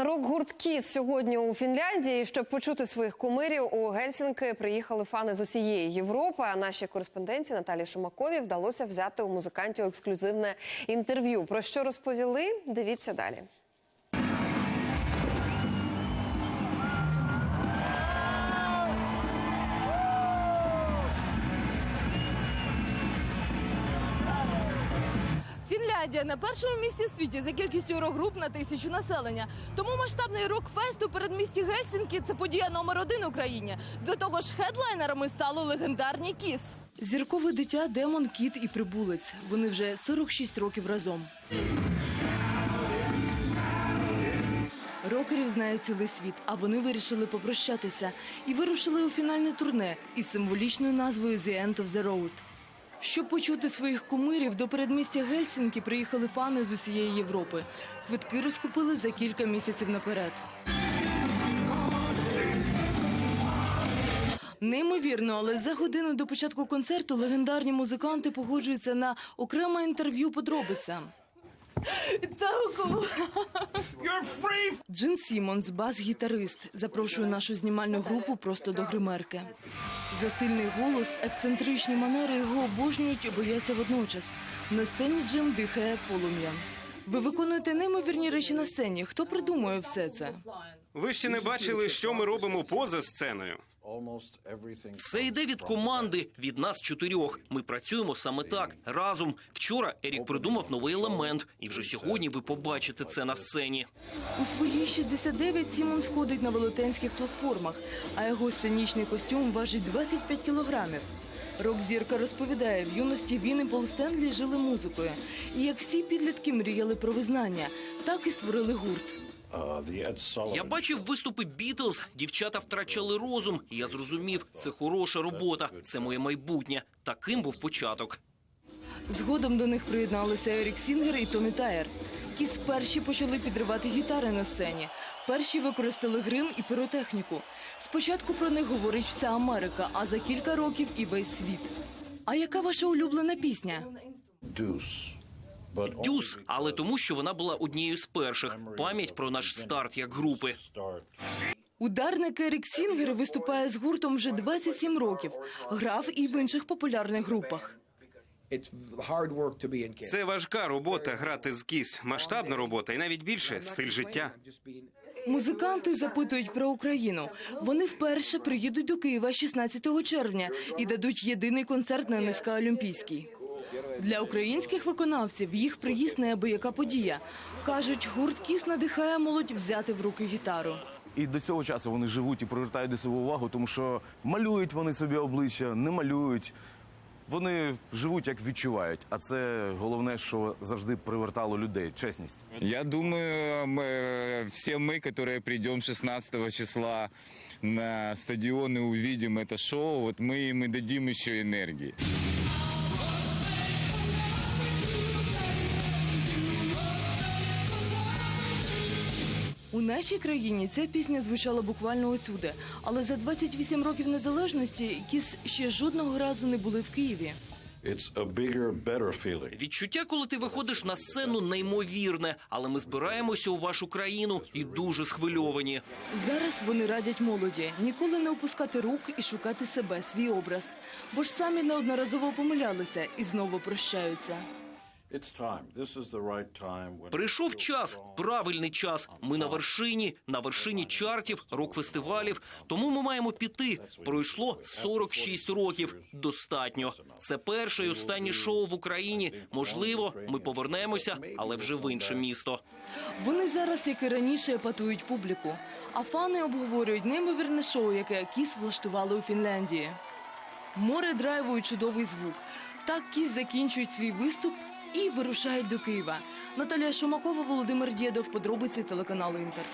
Рок-гурт Кіс сьогодні у Фінляндії. Щоб почути своїх кумирів у Гельсінки приїхали фани з усієї Європи. А нашій кореспонденті Наталі Шумакові вдалося взяти у музикантів ексклюзивне інтерв'ю. Про що розповіли? Дивіться далі. Фінляндія на першому місці в світі за кількістю рок-груп на тисячу населення. Тому масштабний рок-фест у передмісті Гельсінкі це подія номер один в Україні. До того ж, хедлайнерами стали легендарні кіс. Зіркове дитя, демон, кіт і прибулець. Вони вже 46 років разом. Рокерів знає цілий світ, а вони вирішили попрощатися і вирушили у фінальне турне із символічною назвою «The End of the Road». Щоб почути своїх кумирів, до передмістя Гельсінкі приїхали фани з усієї Європи. Квитки розкупили за кілька місяців наперед. Неймовірно, але за годину до початку концерту легендарні музиканти погоджуються на окреме інтерв'ю подробицям. Джин Сімонс, бас-гітарист, запрошує нашу знімальну групу просто до гримерки. За сильний голос, ексцентричні манери його обожнюють і бояться водночас. На сцені Джим дихає полум'ям. Ви виконуєте неймовірні речі на сцені. Хто придумує все це? Ви ще не бачили, що ми робимо поза сценою. Все йде від команди, від нас чотирьох. Ми працюємо саме так разом. Вчора Ерік придумав новий елемент, і вже сьогодні ви побачите це на сцені. У свої 69 Сімон сходить на велетенських платформах, а його сценічний костюм важить 25 кілограмів. Рок-зірка розповідає, в юності він і Пол Стенлі жили музикою. І як всі підлітки мріяли про визнання, так і створили гурт. Я бачив виступи Бітлз. Дівчата втрачали розум. І я зрозумів, це хороша робота. Це моє майбутнє. Таким був початок. Згодом до них приєдналися Ерік Сінгер і Томі Таєр. Кіс перші почали підривати гітари на сцені. Перші використали грим і піротехніку. Спочатку про них говорить вся Америка, а за кілька років і весь світ. А яка ваша улюблена пісня? Дюс, але тому, що вона була однією з перших. Пам'ять про наш старт як групи. Ударник Ерік Сінгер виступає з гуртом вже 27 років. Грав і в інших популярних групах. Це важка робота грати з кіс, масштабна робота і навіть більше стиль життя. Музиканти запитують про Україну. Вони вперше приїдуть до Києва 16 червня і дадуть єдиний концерт на НСК Олімпійський. Для українських виконавців їх приїзд неабияка подія. Кажуть, гурт Кіс надихає молодь взяти в руки гітару. І до цього часу вони живуть і привертають до себе увагу, тому що малюють вони собі обличчя, не малюють. Вони живуть як відчувають, а це головне, що завжди привертало людей чесність. Я думаю, мы, все мы, которые придем 16 числа на стадион и увидим это шоу, вот мы им и дадим еще У нашій країні ця пісня звучала буквально усюди, але за 28 років незалежності Кіс ще жодного разу не були в Києві. It's a bigger, better feeling. Відчуття, коли ти виходиш на сцену, неймовірне. Але ми збираємося у вашу країну і дуже схвильовані. Зараз вони радять молоді ніколи не опускати рук і шукати себе, свій образ. Бо ж самі неодноразово помилялися і знову прощаються. It's time. This is the right time. when- Прийшов час, правильний час. Ми на вершині, на вершині чартів, рок-фестивалів. Тому ми маємо піти. Пройшло 46 років. Достатньо. Це перше і останнє шоу в Україні. Можливо, ми повернемося, але вже в інше місто. Вони зараз, як і раніше, епатують публіку. А фани обговорюють неймовірне шоу, яке Кіс влаштували у Фінляндії. Море драйву і чудовий звук. Так Кіс закінчують свій виступ і вирушають до Києва. Наталія Шумакова, Володимир Дєдов, подробиці телеканалу Інтер.